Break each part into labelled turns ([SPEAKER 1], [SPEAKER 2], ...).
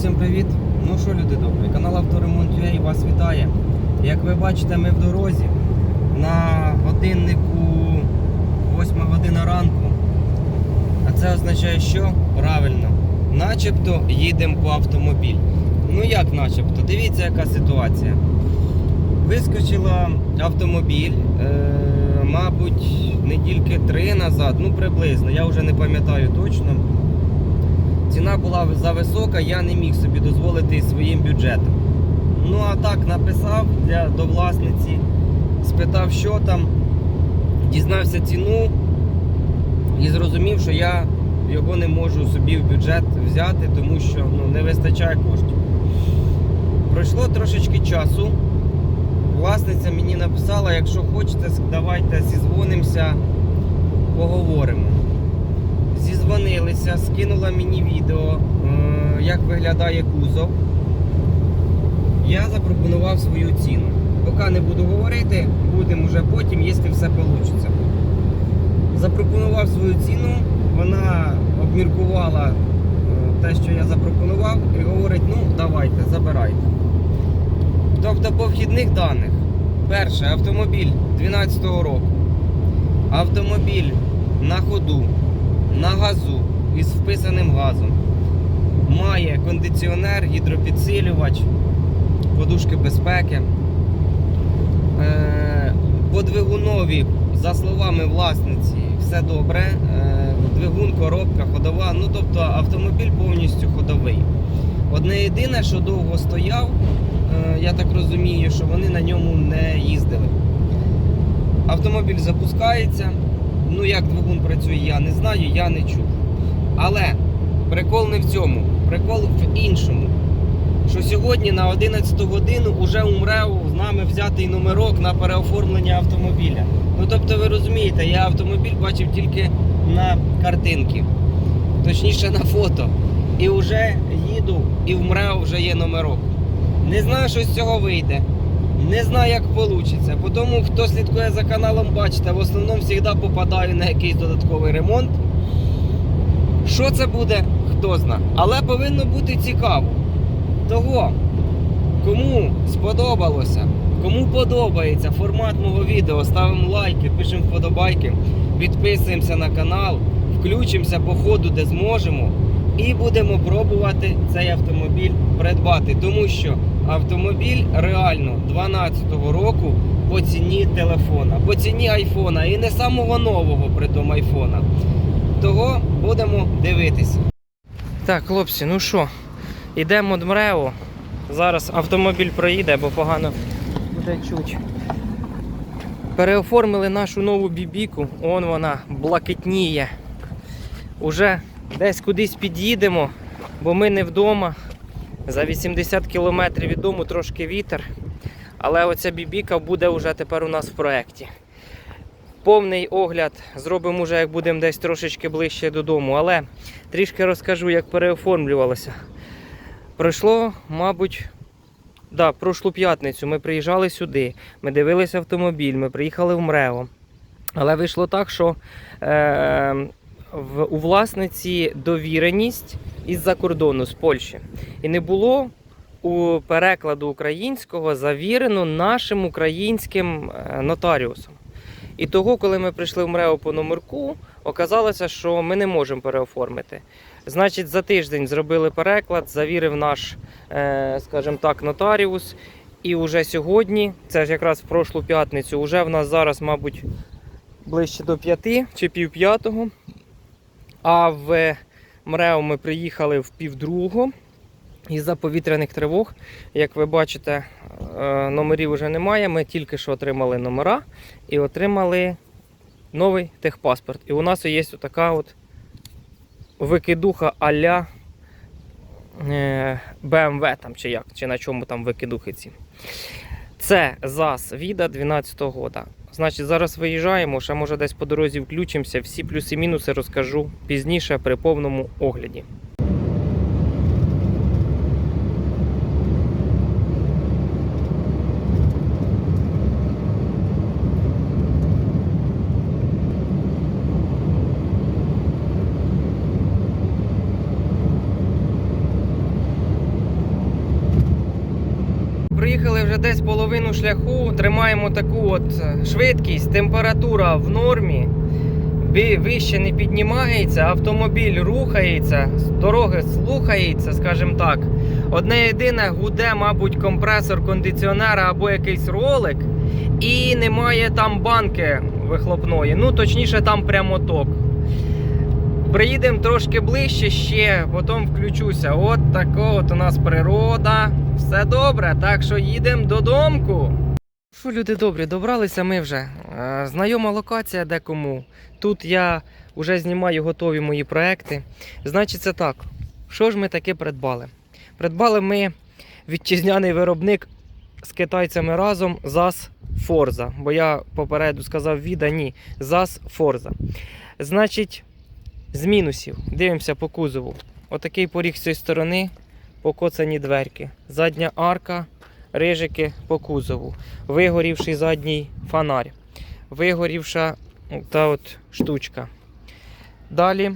[SPEAKER 1] Всім привіт! Ну що, люди добрі, канал Авторемонт.ua вас вітає. Як ви бачите, ми в дорозі. На годиннику 8 година ранку. А це означає, що? Правильно. Начебто їдемо по автомобіль. Ну як начебто? Дивіться, яка ситуація. Вискочила автомобіль, е, мабуть, недільки три назад, ну приблизно, я вже не пам'ятаю точно. Ціна була зависока, я не міг собі дозволити своїм бюджетом. Ну а так написав для, до власниці, спитав, що там, дізнався ціну і зрозумів, що я його не можу собі в бюджет взяти, тому що ну, не вистачає коштів. Пройшло трошечки часу. Власниця мені написала, якщо хочете, давайте зізвонимося, поговоримо. Зізвонилися, скинула мені відео, е, як виглядає кузов. Я запропонував свою ціну. Поки не буду говорити, будемо вже потім, якщо все вийде. Запропонував свою ціну, вона обміркувала е, те, що я запропонував, і говорить, ну давайте, забирайте. Тобто по вхідних даних. Перше, автомобіль 2012 року. Автомобіль на ходу, на газу із вписаним газом. Має кондиціонер, гідропідсилювач, подушки безпеки. Е, По двигунові, за словами власниці, все добре. Е, Двигун, коробка, ходова. Ну тобто автомобіль повністю ходовий. Одне єдине, що довго стояв, е, я так розумію, що вони на ньому не їздили. Автомобіль запускається. Ну, як двигун працює, я не знаю, я не чув. Але прикол не в цьому, прикол в іншому. Що сьогодні на 11 годину вже умрев з нами взятий номерок на переоформлення автомобіля. Ну тобто ви розумієте, я автомобіль бачив тільки на картинки, точніше на фото. І вже їду, і в МРЕО вже є номерок. Не знаю, що з цього вийде. Не знаю, як вийде. Тому, хто слідкує за каналом, бачите, в основному завжди попадаю на якийсь додатковий ремонт. Що це буде, хто зна. Але повинно бути цікаво. Того, кому сподобалося, кому подобається формат мого відео, ставимо лайки, пишемо вподобайки, підписуємося на канал, включимося по ходу, де зможемо, і будемо пробувати цей автомобіль придбати. Тому що автомобіль реально 12-го року по ціні телефона, по ціні айфона і не самого нового при тому айфона. Того будемо дивитися. Так, хлопці, ну що, йдемо до МРЕО. Зараз автомобіль проїде, бо погано буде чуть. Переоформили нашу нову бібіку, он вона блакитніє. Уже десь кудись під'їдемо, бо ми не вдома. За 80 кілометрів від дому трошки вітер. Але оця бібіка буде вже тепер у нас в проєкті. Повний огляд зробимо вже, як будемо десь трошечки ближче додому. Але трішки розкажу, як переоформлювалося. Пройшло, мабуть, да, прошлу п'ятницю ми приїжджали сюди, ми дивилися автомобіль, ми приїхали в МРЕО. Але вийшло так, що е, в, у власниці довіреність із-за кордону, з Польщі. І не було у перекладу українського завірено нашим українським е, нотаріусом. І того, коли ми прийшли в МРЕО по номерку, оказалося, що ми не можемо переоформити. Значить, за тиждень зробили переклад, завірив наш, е, скажімо так, нотаріус. І вже сьогодні, це ж якраз в прошлу п'ятницю, вже в нас зараз, мабуть, ближче до п'яти чи пів п'ятого. А в МРЕО ми приїхали в півдругого. Із-за повітряних тривог, як ви бачите, е, номерів вже немає. Ми тільки що отримали номера і отримали новий техпаспорт. І у нас є така от викидуха а-ля е, BMW там, чи як, чи на чому там викидухи ці. Це ЗАЗ Віда 12-го года. Значить, зараз виїжджаємо, ще може десь по дорозі включимося. Всі плюси-мінуси розкажу пізніше при повному огляді.
[SPEAKER 2] Проїхали вже десь половину шляху, тримаємо таку от е, швидкість, температура в нормі. Вище не піднімається, автомобіль рухається, дороги слухається, скажімо так. Одне єдине гуде, мабуть, компресор кондиціонера або якийсь ролик, і немає там банки вихлопної. Ну, точніше, там прямоток. Приїдемо трошки ближче ще, потім включуся. От така от у нас природа. Все добре, так що їдемо додому. Що, люди добрі, добралися ми вже. Е, Знайома локація декому. Тут я вже знімаю готові мої проекти. Значить, це так. Що ж ми таке придбали? Придбали ми вітчизняний виробник з китайцями разом ZAS Forza. Бо я попереду сказав Віда, ні, ZAS Forza. Значить, з мінусів. Дивимося по кузову. Отакий поріг з цієї сторони, покоцані дверки. Задня арка, рижики по кузову. Вигорівший задній фонарь. Вигорівша та от штучка. Далі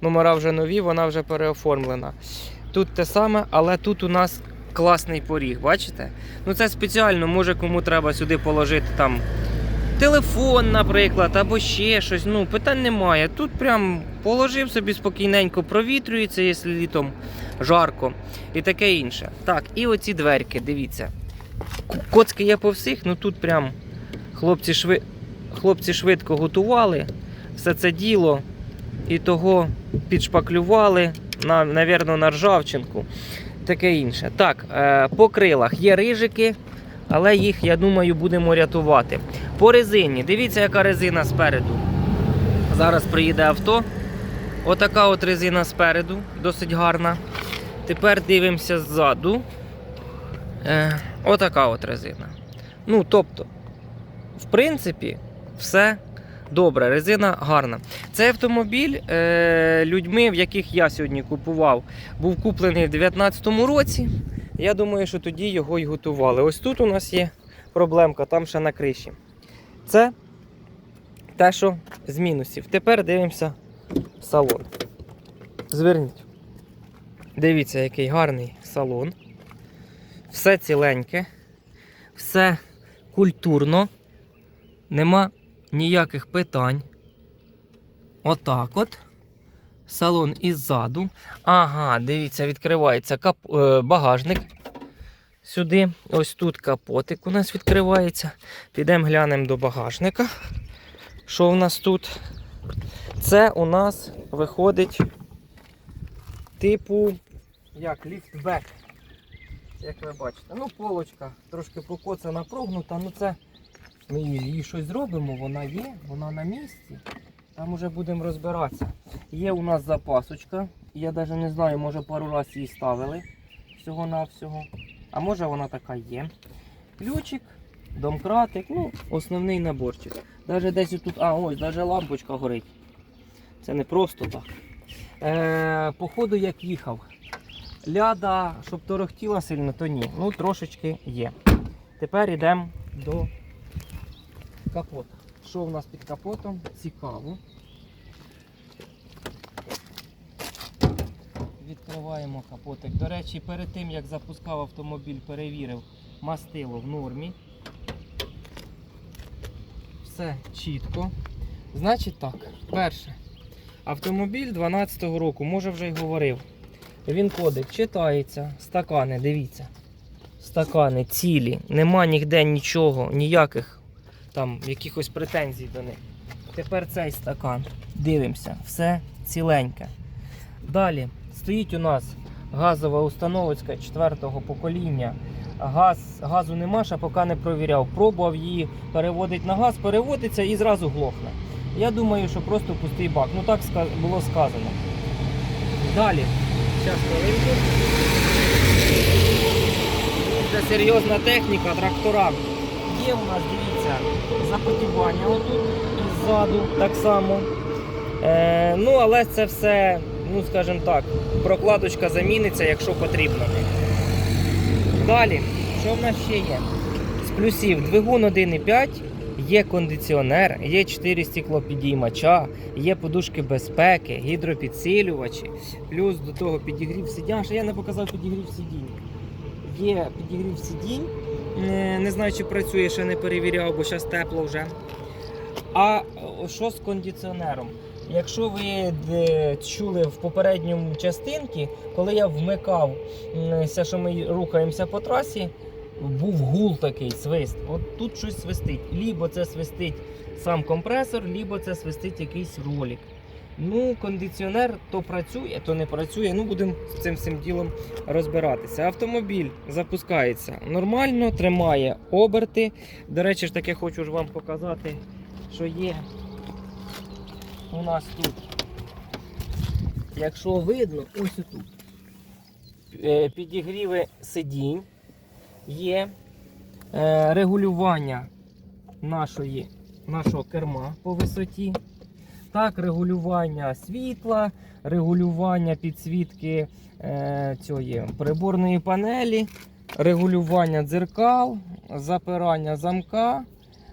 [SPEAKER 2] номера вже нові, вона вже переоформлена. Тут те саме, але тут у нас класний поріг, бачите? Ну це спеціально, може кому треба сюди положити там телефон, наприклад, або ще щось. Ну, питань немає. Тут прям положив собі спокійненько, провітрюється, якщо літом жарко і таке інше. Так, і оці дверки, дивіться. Коцки є по всіх, ну тут прям хлопці, шви... хлопці швидко готували все це діло і того підшпаклювали, на, навірно, на ржавчинку. Таке інше. Так, е, по крилах є рижики, але їх, я думаю, будемо рятувати. По резині, дивіться, яка резина спереду. Зараз приїде авто. Отака от резина спереду, досить гарна. Тепер дивимося ззаду. Е, отака от резина. Ну, тобто, в принципі, все добре, резина гарна. Цей автомобіль е, людьми, в яких я сьогодні купував, був куплений в 2019 році. Я думаю, що тоді його й готували. Ось тут у нас є проблемка, там ще на криші. Це те, що з мінусів. Тепер дивимося салон. Зверніть. Дивіться, який гарний салон. Все ціленьке, все культурно, нема ніяких питань. Отак от. Салон іззаду. Ага, дивіться, відкривається кап... е, багажник. Сюди. Ось тут капотик у нас відкривається. Підемо глянемо до багажника. Що в нас тут? Це у нас виходить типу як ліфтбек. Як ви бачите. Ну, полочка трошки покоцана, прогнута, ну це ми її щось зробимо, вона є, вона на місці. Там уже будемо розбиратися. Є у нас запасочка. Я навіть не знаю, може пару разів її ставили всього-навсього. А може вона така є. Ключик, домкратик, ну, основний наборчик. Навіть десь тут, а ось, навіть лампочка горить. Це не просто так. Е, походу, як їхав. Ляда, щоб торохтіла сильно, то ні. Ну, трошечки є. Тепер йдемо до капота. Що в нас під капотом? Цікаво. Відкриваємо капотик. До речі, перед тим як запускав автомобіль, перевірив мастило в нормі. Все чітко. Значить так, перше. Автомобіль 12-го року, може вже й говорив. Він кодик читається, стакани, дивіться. Стакани цілі, нема ніде нічого, ніяких там якихось претензій до них. Тепер цей стакан. Дивимося, все ціленьке. Далі стоїть у нас газова установочка 4-го покоління. Газ, газу нема, ще поки не провіряв. Пробував її переводити на газ, переводиться і зразу глохне. Я думаю, що просто пустий бак. Ну так було сказано. Далі. Зараз хвилинку. Це серйозна техніка, трактора. Є у нас, дивіться, запотівання отут ззаду так само. Е, ну, але це все, ну скажімо так, прокладочка заміниться, якщо потрібно. Далі, що в нас ще є? З плюсів двигун 1,5, є кондиціонер, є 4 стеклопідіймача, є подушки безпеки, гідропідсилювачі, плюс до того підігрів сидіння. Ще я не показав підігрів сидінь. є підігрів сидінь. Не знаю, чи працює, ще не перевіряв, бо зараз тепло вже. А що з кондиціонером? Якщо ви е, чули в попередньому частинці, коли я вмикав, що ми рухаємося по трасі, був гул такий свист. От тут щось свистить. Лібо це свистить сам компресор, лібо це свистить якийсь ролик. Ну, кондиціонер то працює, то не працює. Ну, будемо з цим всім ділом розбиратися. Автомобіль запускається нормально, тримає оберти. До речі, ж таки хочу ж вам показати, що є у нас тут. Якщо видно, ось тут. Е, Підігріви сидінь, є е, регулювання нашої, нашого керма по висоті. Так, регулювання світла, регулювання підсвітки е, цієї приборної панелі, регулювання дзеркал, запирання замка,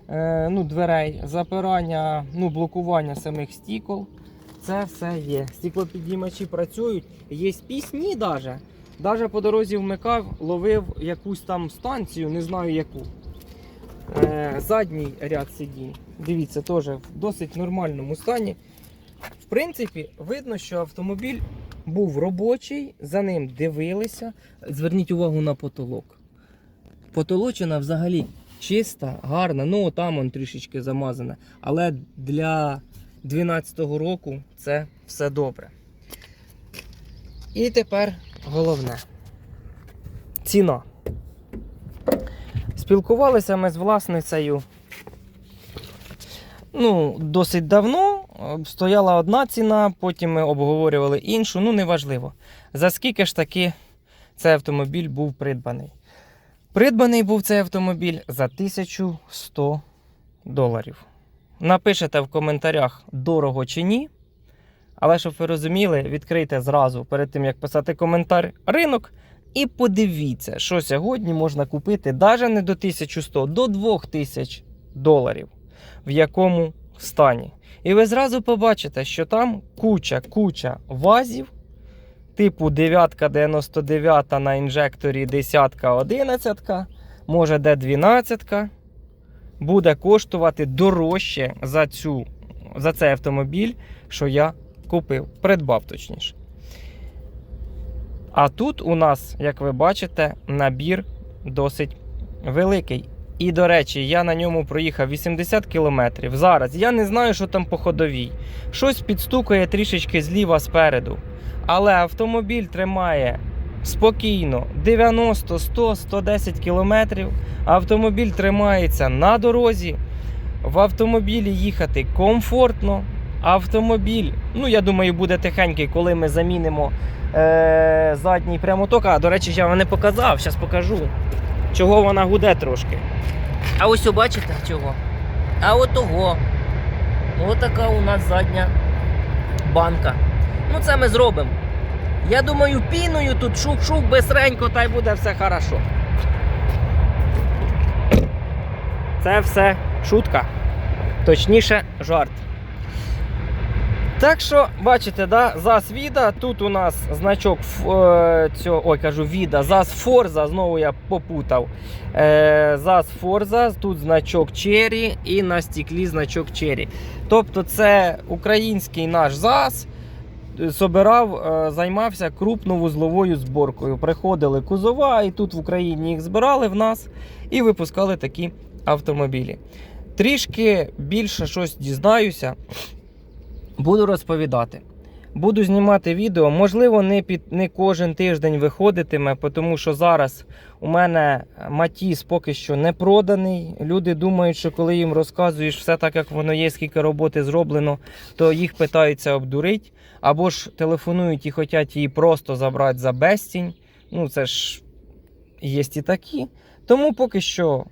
[SPEAKER 2] е, ну, дверей, запирання, ну, блокування самих стікол. Це все є. Стіклопідіймачі працюють. Є пісні навіть. Навіть по дорозі вмикав, ловив якусь там станцію, не знаю яку. Е, задній ряд сидінь. Дивіться, теж в досить нормальному стані. В принципі, видно, що автомобіль був робочий, за ним дивилися. Зверніть увагу на потолок. Потолочина взагалі чиста, гарна. Ну, там он трішечки замазана. Але для 12-го року це все добре. І тепер головне. Ціна. Спілкувалися ми з власницею ну, досить давно. Е, Стояла одна ціна, потім ми обговорювали іншу. Ну, неважливо. За скільки ж таки цей автомобіль був придбаний? Придбаний був цей автомобіль за 1100 доларів. Напишете в коментарях, дорого чи ні. Але щоб ви розуміли, відкрийте зразу перед тим, як писати коментар ринок. І подивіться, що сьогодні можна купити навіть не до 1100, до 2000 доларів. В якому стані. І ви зразу побачите, що там куча, куча вазів, типу 999 на інжекторі 10 11, може де 12, буде коштувати дорожче за, цю, за цей автомобіль, що я купив, придбав точніше. А тут у нас, як ви бачите, набір досить великий. І, до речі, я на ньому проїхав 80 кілометрів. Зараз я не знаю, що там по ходовій. Щось підстукує трішечки зліва спереду. Але автомобіль тримає спокійно 90, 100, 110 кілометрів. Автомобіль тримається на дорозі. В автомобілі їхати комфортно. Автомобіль, ну я думаю, буде тихенький, коли ми замінимо е- задній прямоток. А, до речі, я вам не показав, зараз покажу. Чого вона гуде трошки. А ось бачите чого? А от того. Отака у нас задня банка. Ну це ми зробимо. Я думаю, піною тут шук-шук, бистренько, та й буде все хорошо. Це все шутка. Точніше, жарт. Так що, бачите, да, ЗАЗ Віда, тут у нас значок е, цього, ой, кажу Віда, ЗАЗ Форза, знову я попутав. Е, ЗАЗ Форза, тут значок Cherry і на стіклі значок Cherry. Тобто це український наш ЗАЗ. е, Собирав, е, займався крупновузловою зборкою. Приходили кузова, і тут в Україні їх збирали в нас і випускали такі автомобілі. Трішки більше щось дізнаюся. Буду розповідати. Буду знімати відео. Можливо, не під не кожен тиждень виходитиме, тому що зараз у мене Матіс поки що не проданий. Люди думають, що коли їм розказуєш все так, як воно є, скільки роботи зроблено, то їх питаються обдурити. Або ж телефонують і хочуть її просто забрати за безцінь. Ну, це ж є і такі. Тому поки що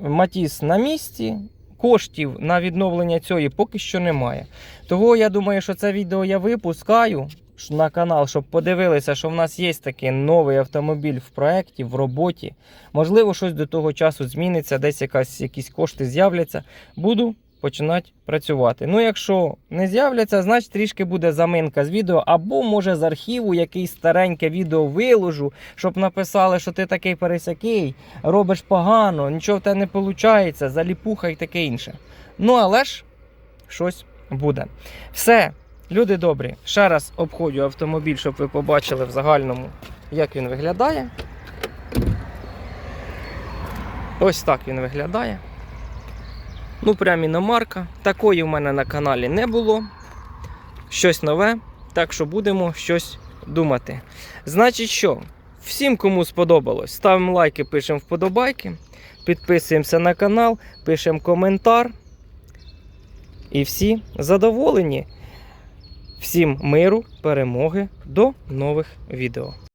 [SPEAKER 2] Матіс на місці. Коштів на відновлення цієї поки що немає. Того я думаю, що це відео я випускаю на канал, щоб подивилися, що в нас є такий новий автомобіль в проєкті, в роботі. Можливо, щось до того часу зміниться, десь якась, якісь кошти з'являться. Буду починати працювати. Ну, якщо не з'являться, значить трішки буде заминка з відео, або може з архіву якийсь стареньке відео виложу, щоб написали, що ти такий пересякий, робиш погано, нічого в тебе не виходить, заліпуха і таке інше. Ну, але ж щось буде. Все, люди добрі. Ще раз обходжу автомобіль, щоб ви побачили в загальному, як він виглядає. Ось так він виглядає. Ну, прям іномарка. Такої в мене на каналі не було. Щось нове. Так що будемо щось думати. Значить, що? Всім, кому сподобалось, ставимо лайки, пишемо вподобайки, підписуємося на канал, пишемо коментар. І всі задоволені. Всім миру, перемоги, до нових відео.